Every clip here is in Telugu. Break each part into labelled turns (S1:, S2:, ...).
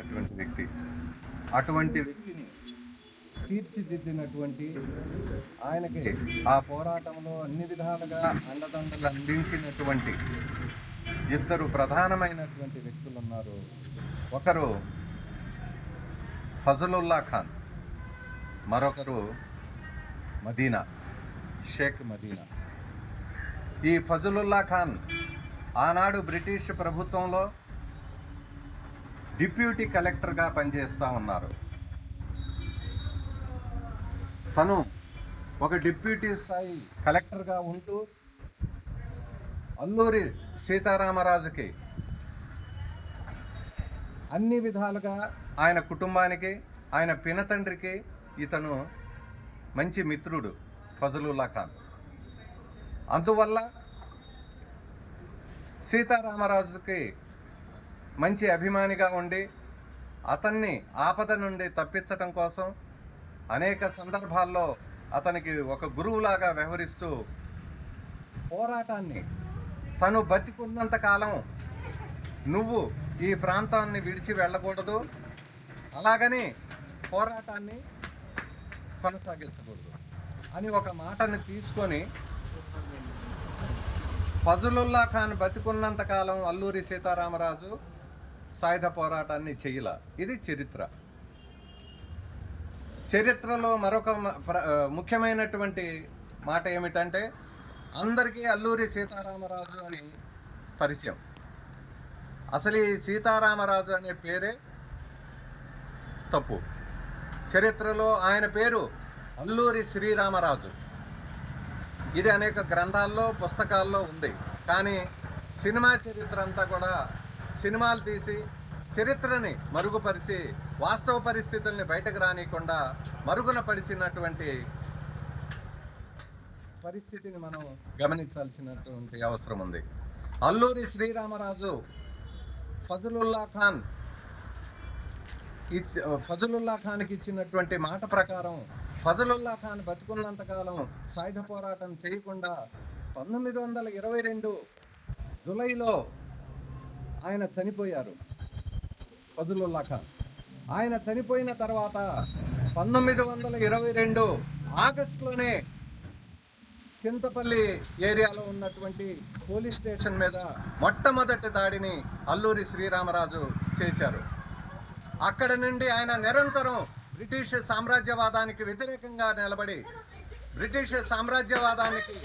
S1: అటువంటి వ్యక్తి. అటువంటి వ్యక్తిని తీర్చిదిద్దినటువంటి ఆయనకి ఆ పోరాటంలో అన్ని విధాలుగా అండదండలు అందించినటువంటి ఇద్దరు ప్రధానమైనటువంటి వ్యక్తులు ఉన్నారు. ఒకరు ఫజలుల్లా ఖాన్ మరొకరు మదీనా షేక్ మదీనా. ఈ ఫజలుల్లా ఖాన్ ఆనాడు బ్రిటిష్ ప్రభుత్వంలో డిప్యూటీ కలెక్టర్గా పనిచేస్తూ ఉన్నారు. తను ఒక డిప్యూటీ స్థాయి కలెక్టర్గా ఉంటూ అల్లూరి సీతారామరాజుకి అన్ని విధాలుగా ఆయన కుటుంబానికి ఆయన పినతండ్రికి ఇతను మంచి మిత్రుడు ఫజలుల్లా ఖాన్. అందువల్ల సీతారామరాజుకి మంచి అభిమానిగా ఉండి అతన్ని ఆపద నుండి తప్పించటం కోసం అనేక సందర్భాల్లో అతనికి ఒక గురువులాగా వ్యవహరిస్తూ పోరాటాన్ని తను బతికున్నంత కాలం నువ్వు ఈ ప్రాంతాన్ని విడిచి వెళ్ళకూడదు. అలాగని పోరాటాన్ని కొనసాగించకూడదు అని ఒక మాటని తీసుకొని ఫజులుల్లా ఖాన్ బతికున్నంత కాలం అల్లూరి సీతారామరాజు సాయుధ పోరాటాన్ని చెయ్యల ఇది చరిత్ర. చరిత్రలో మరొక ప్ర- ముఖ్యమైనటువంటి మాట ఏమిటంటే అందరికీ అల్లూరి సీతారామరాజు అని పరిచయం. అసలు ఈ సీతారామరాజు అనే పేరే తప్పు. చరిత్రలో ఆయన పేరు అల్లూరి శ్రీరామరాజు. ఇది అనేక గ్రంథాల్లో పుస్తకాల్లో ఉంది. కానీ సినిమా చరిత్ర అంతా కూడా సినిమాలు తీసి చరిత్రని మరుగుపరిచి వాస్తవ పరిస్థితుల్ని బయటకు రానియకుండా మరుగున పడిచినటువంటి పరిస్థితిని మనం గమనించాల్సినటువంటి అవసరం ఉంది. అల్లూరి శ్రీరామరాజు ఫజలుల్లా ఖాన్ ఇచ్చి ఫజలుల్లా ఖాన్కి ఇచ్చినటువంటి మాట ప్రకారం ఫజలుల్లా ఖాన్ బతుకున్నంత కాలం సాయుధ పోరాటం చేయకుండా పంతొమ్మిది వందల ఇరవై రెండు జులైలో ఆయన చనిపోయారు. ఫజలుల్లా ఖాన్ ఆయన చనిపోయిన తర్వాత పంతొమ్మిది వందల ఇరవై రెండు ఆగస్టులోనే చింతపల్లి ఏరియాలో ఉన్నటువంటి పోలీస్ స్టేషన్ మీద మొట్టమొదటి దాడిని అల్లూరి శ్రీరామరాజు చేశారు. అక్కడ నుండి ఆయన నిరంతరం బ్రిటిష్ సామ్రాజ్యవాదానికి వ్యతిరేకంగా నిలబడి బ్రిటిష్ సామ్రాజ్యవాదానికి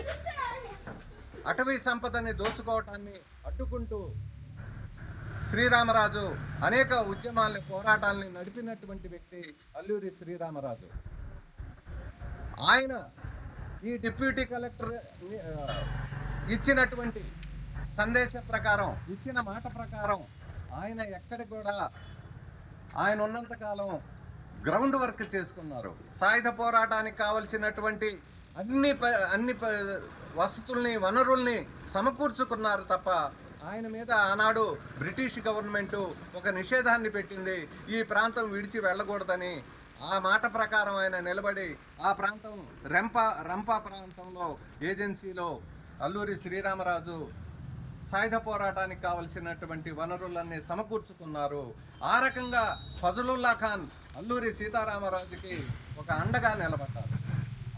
S1: అటవీ సంపదని దోచుకోవటాన్ని అడ్డుకుంటూ శ్రీరామరాజు అనేక ఉద్యమాల్ని పోరాటాల్ని నడిపినటువంటి వ్యక్తి అల్లూరి శ్రీరామరాజు. ఆయన ఈ డిప్యూటీ కలెక్టర్ ఇచ్చినటువంటి సందేశ ప్రకారం ఇచ్చిన మాట ప్రకారం ఆయన ఎక్కడ కూడా ఆయన ఉన్నంతకాలం గ్రౌండ్ వర్క్ చేసుకున్నారు. సాయుధ పోరాటానికి కావలసినటువంటి అన్ని ప అన్ని ప వసతుల్ని వనరుల్ని సమకూర్చుకున్నారు తప్ప ఆయన మీద ఆనాడు బ్రిటిష్ గవర్నమెంట్ ఒక నిషేధాన్ని పెట్టింది. ఈ ప్రాంతం విడిచి వెళ్ళకూడదని ఆ మాట ప్రకారం ఆయన నిలబడి ఆ ప్రాంతం రెంప రంపా ప్రాంతంలో ఏజెన్సీలో అల్లూరి శ్రీరామరాజు సాయుధ పోరాటానికి కావలసినటువంటి వనరులన్నీ సమకూర్చుకున్నారు. ఆ రకంగా ఫజలుల్లా ఖాన్ అల్లూరి సీతారామరాజుకి ఒక అండగా నిలబడ్డారు.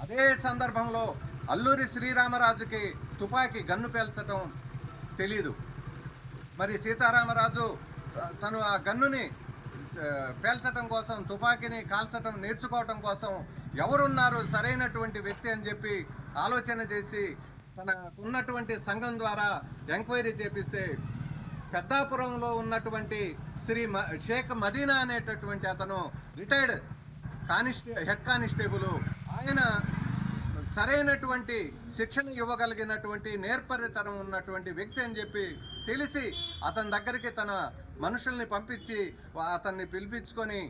S1: అదే సందర్భంలో అల్లూరి శ్రీరామరాజుకి తుపాకీ గన్ను పేల్చడం తెలీదు. మరి సీతారామరాజు తను ఆ గన్నుని పేల్చటం పేల్చడం కోసం తుపాకీని కాల్చడం నేర్చుకోవటం కోసం ఎవరున్నారు సరైనటువంటి వ్యక్తి అని చెప్పి ఆలోచన చేసి తనకున్నటువంటి సంఘం ద్వారా ఎంక్వైరీ చేపిస్తే పెద్దాపురంలో ఉన్నటువంటి శ్రీ మ షేక్ మదీనా అనేటటువంటి అతను రిటైర్డ్ కానిస్టే హెడ్ కానిస్టేబుల్. ఆయన సరైనటువంటి శిక్షణ ఇవ్వగలిగినటువంటి నేర్పరితనం ఉన్నటువంటి వ్యక్తి అని చెప్పి తెలిసి అతని దగ్గరికి తన మనుషుల్ని పంపించి అతన్ని పిలిపించుకొని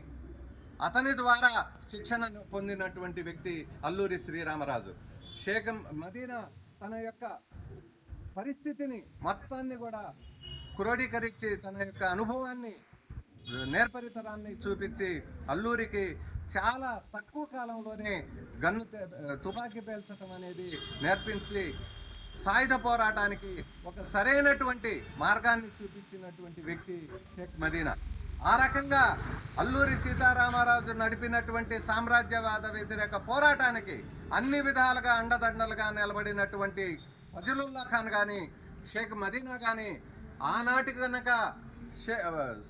S1: అతని ద్వారా శిక్షణ పొందినటువంటి వ్యక్తి అల్లూరి శ్రీరామరాజు. షేక్ మదీనా తన యొక్క పరిస్థితిని మొత్తాన్ని కూడా క్రోడీకరించి తన యొక్క అనుభవాన్ని నేర్పరితనాన్ని చూపించి అల్లూరికి చాలా తక్కువ కాలంలోనే గన్ను తుపాకీ పేల్చడం అనేది నేర్పించి సాయుధ పోరాటానికి ఒక సరైనటువంటి మార్గాన్ని చూపించినటువంటి వ్యక్తి షేక్ మదీనా. ఆ రకంగా అల్లూరి సీతారామరాజు నడిపినటువంటి సామ్రాజ్యవాద వ్యతిరేక పోరాటానికి అన్ని విధాలుగా అండదండలుగా నిలబడినటువంటి ఫజలుల్లా ఖాన్ కానీ షేక్ మదీనా కానీ ఆనాటి కనుక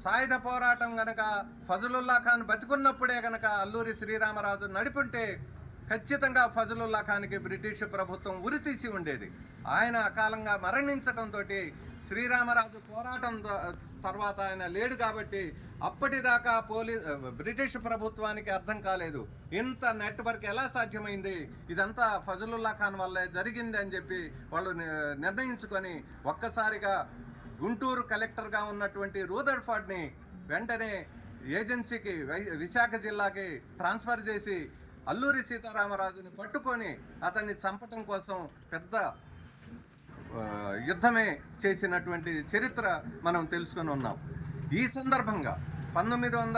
S1: సాయుధ పోరాటం గనక ఫజలుల్లా ఖాన్ బతికున్నప్పుడే గనక అల్లూరి శ్రీరామరాజు నడిపుంటే ఖచ్చితంగా ఫజలుల్లా ఖాన్కి బ్రిటిష్ ప్రభుత్వం ఉరితీసి ఉండేది. ఆయన అకాలంగా మరణించడంతో శ్రీరామరాజు పోరాటం తర్వాత ఆయన లేడు కాబట్టి అప్పటిదాకా పోలీ బ్రిటిష్ ప్రభుత్వానికి అర్థం కాలేదు. ఇంత నెట్వర్క్ ఎలా సాధ్యమైంది? ఇదంతా ఫజలుల్లా ఖాన్ వల్లే జరిగింది అని చెప్పి వాళ్ళు నిర్ణయించుకొని ఒక్కసారిగా గుంటూరు కలెక్టర్గా ఉన్నటువంటి రూదర్ఫర్డ్ని వెంటనే ఏజెన్సీకి విశాఖ జిల్లాకి ట్రాన్స్ఫర్ చేసి అల్లూరి సీతారామరాజుని పట్టుకొని అతన్ని చంపటం కోసం పెద్ద యుద్ధమే చేసినటువంటి చరిత్ర మనం తెలుసుకొని ఉన్నాం. ఈ సందర్భంగా పంతొమ్మిది వందల